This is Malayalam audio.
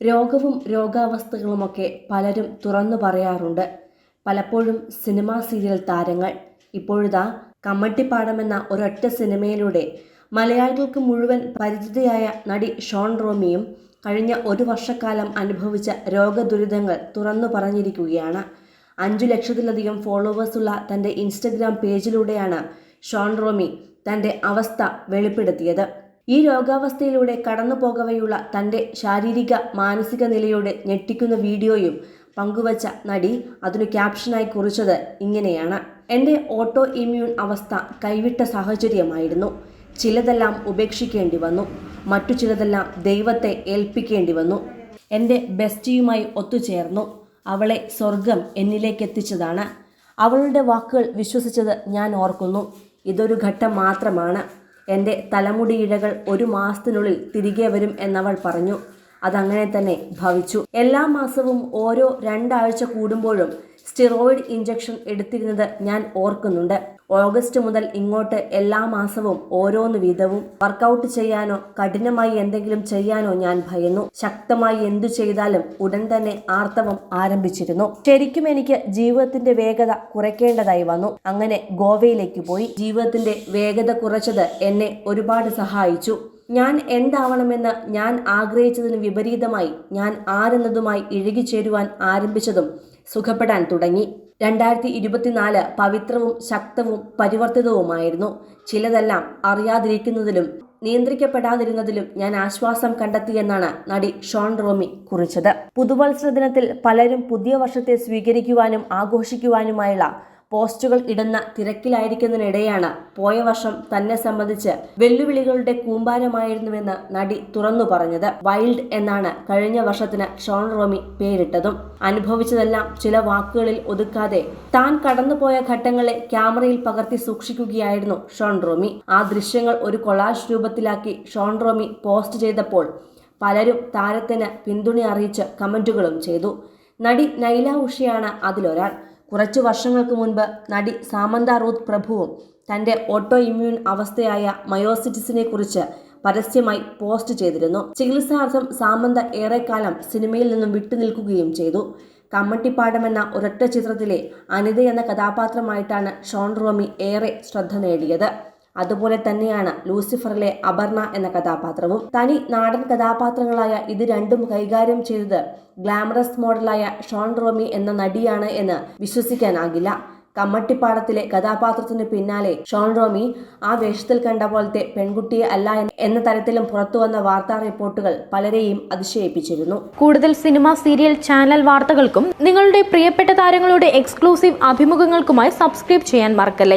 രോഗവും രോഗാവസ്ഥകളുമൊക്കെ പലരും തുറന്നു പറയാറുണ്ട്. പലപ്പോഴും സിനിമാ സീരിയൽ താരങ്ങൾ ഇപ്പോഴിതാ കമ്മട്ടിപ്പാടമെന്ന ഒരൊറ്റ സിനിമയിലൂടെ മലയാളികൾക്ക് മുഴുവൻ പരിചിതയായ നടി ഷോൺ റോമിയും കഴിഞ്ഞ ഒരു വർഷക്കാലം അനുഭവിച്ച രോഗദുരിതങ്ങൾ തുറന്നു പറഞ്ഞിരിക്കുകയാണ്. അഞ്ചു ലക്ഷത്തിലധികം ഫോളോവേഴ്സുള്ള തന്റെ ഇൻസ്റ്റഗ്രാം പേജിലൂടെയാണ് ഷോൺ റോമി തന്റെ അവസ്ഥ വെളിപ്പെടുത്തിയത്. ഈ രോഗാവസ്ഥയിലൂടെ കടന്നു പോകവെയുള്ള തന്റെ ശാരീരിക മാനസിക നിലയോടെ ഞെട്ടിക്കുന്ന വീഡിയോയും പങ്കുവച്ച നടി അതിനു ക്യാപ്ഷനായി കുറിച്ചത് ഇങ്ങനെയാണ്. എന്റെ ഓട്ടോ ഇമ്മ്യൂൺ അവസ്ഥ കൈവിട്ട സാഹചര്യമായിരുന്നു. ചിലതെല്ലാം ഉപേക്ഷിക്കേണ്ടി വന്നു. മറ്റു ചിലതെല്ലാം ദൈവത്തെ ഏൽപ്പിക്കേണ്ടി വന്നു. എന്റെ ബെസ്റ്റിയുമായി ഒത്തുചേർന്നു. അവളെ സ്വർഗം എന്നിലേക്ക് എത്തിച്ചതാണ് അവളുടെ വാക്കുകൾ വിശ്വസിച്ചത് ഞാൻ ഓർക്കുന്നു. ഇതൊരു ഘട്ടം മാത്രമാണ്. എന്റെ തലമുടിയിഴകൾ ഒരു മാസത്തിനുള്ളിൽ തിരികെ വരും എന്നവൾ പറഞ്ഞു. അതങ്ങനെ തന്നെ ഭവിച്ചു. എല്ലാ മാസവും ഓരോ രണ്ടാഴ്ച കൂടുമ്പോഴും സ്റ്റിറോയിഡ് ഇഞ്ചക്ഷൻ എടുത്തിരുന്നത് ഞാൻ ഓർക്കുന്നുണ്ട്. ഓഗസ്റ്റ് മുതൽ ഇങ്ങോട്ട് എല്ലാ മാസവും ഓരോന്ന് വീതവും വർക്കൗട്ട് ചെയ്യാനോ കഠിനമായി എന്തെങ്കിലും ചെയ്യാനോ ഞാൻ ഭയന്നു. ശക്തമായി എന്തു ചെയ്താലും ഉടൻ തന്നെ ആർത്തവം ആരംഭിച്ചിരുന്നു. ശരിക്കും എനിക്ക് ജീവിതത്തിന്റെ വേഗത കുറയ്ക്കേണ്ടതായി വന്നു. അങ്ങനെ ഗോവയിലേക്ക് പോയി. ജീവിതത്തിന്റെ വേഗത കുറച്ചത് എന്നെ ഒരുപാട് സഹായിച്ചു. ഞാൻ എന്താവണമെന്ന് ഞാൻ ആഗ്രഹിച്ചതിന് വിപരീതമായി ഞാൻ ആരെന്നതുമായി ഇഴുകിച്ചേരുവാൻ ആരംഭിച്ചതും സുഖപ്പെടാൻ തുടങ്ങി. രണ്ടായിരത്തി ഇരുപത്തിനാല് പവിത്രവും ശക്തവും പരിവർത്തിതവുമായിരുന്നു. ചിലതെല്ലാം അറിയാതിരിക്കുന്നതിലും നിയന്ത്രിക്കപ്പെടാതിരുന്നതിലും ഞാൻ ആശ്വാസം കണ്ടെത്തിയെന്നാണ് നടി ഷോൺ റോമി കുറിച്ചത്. പുതുവത്സര ദിനത്തിൽ പലരും പുതിയ വർഷത്തെ സ്വീകരിക്കുവാനും ആഘോഷിക്കുവാനുമായുള്ള പോസ്റ്റുകൾ ഇടുന്ന തിരക്കിലായിരിക്കുന്നതിനിടെയാണ് പോയ വർഷം തന്നെ സംബന്ധിച്ച് വെല്ലുവിളികളുടെ കൂമ്പാരമായിരുന്നുവെന്ന് നടി തുറന്നു പറഞ്ഞത്. വൈൽഡ് എന്നാണ് കഴിഞ്ഞ വർഷത്തിന് ഷോൺ റോമി പേരിട്ടതും. അനുഭവിച്ചതെല്ലാം ചില വാക്കുകളിൽ ഒതുക്കാതെ താൻ കടന്നുപോയ ഘട്ടങ്ങളെ ക്യാമറയിൽ പകർത്തി സൂക്ഷിക്കുകയായിരുന്നു ഷോൺ റോമി. ആ ദൃശ്യങ്ങൾ ഒരു കൊളാഷ് രൂപത്തിലാക്കി ഷോൺ റോമി പോസ്റ്റ് ചെയ്തപ്പോൾ പലരും താരത്തിന് പിന്തുണ അറിയിച്ച് കമന്റുകളും ചെയ്തു. നടി നൈല ഉഷയാണ് അതിലൊരാൾ. കുറച്ചു വർഷങ്ങൾക്ക് മുൻപ് നടി സാമന്ത റൂത്ത് പ്രഭുവും തന്റെ ഓട്ടോ ഇമ്മ്യൂൺ അവസ്ഥയായ മയോസിറ്റിസിനെ കുറിച്ച് പരസ്യമായി പോസ്റ്റ് ചെയ്തിരുന്നു. ചികിത്സാർത്ഥം സാമന്ത ഏറെക്കാലം സിനിമയിൽ നിന്നും വിട്ടുനിൽക്കുകയും ചെയ്തു. കമ്മട്ടിപ്പാടം എന്ന ഒരൊറ്റ ചിത്രത്തിലെ അനിത എന്ന കഥാപാത്രമായിട്ടാണ് ഷോൺ റോമി ഏറെ ശ്രദ്ധ നേടിയത്. അതുപോലെ തന്നെയാണ് ലൂസിഫറിലെ അപർണ എന്ന കഥാപാത്രവും. തനി നാടൻ കഥാപാത്രങ്ങളായ ഇത് രണ്ടും കൈകാര്യം ചെയ്തത് ഗ്ലാമറസ് മോഡലായ ഷോൺ റോമി എന്ന നടിയാണ് എന്ന് വിശ്വസിക്കാനാകില്ല. കമ്മട്ടിപ്പാടത്തിലെ കഥാപാത്രത്തിന് പിന്നാലെ ഷോൺ റോമി ആ വേഷത്തിൽ കണ്ട പോലത്തെ പെൺകുട്ടിയെ അല്ല എന്ന തരത്തിലും പുറത്തു വന്ന വാർത്താ റിപ്പോർട്ടുകൾ പലരെയും അതിശയിപ്പിച്ചിരുന്നു. കൂടുതൽ സിനിമ സീരിയൽ ചാനൽ വാർത്തകൾക്കും നിങ്ങളുടെ പ്രിയപ്പെട്ട താരങ്ങളുടെ എക്സ്ക്ലൂസീവ് അഭിമുഖങ്ങൾക്കുമായി സബ്സ്ക്രൈബ് ചെയ്യാൻ മറക്കല്ലേ?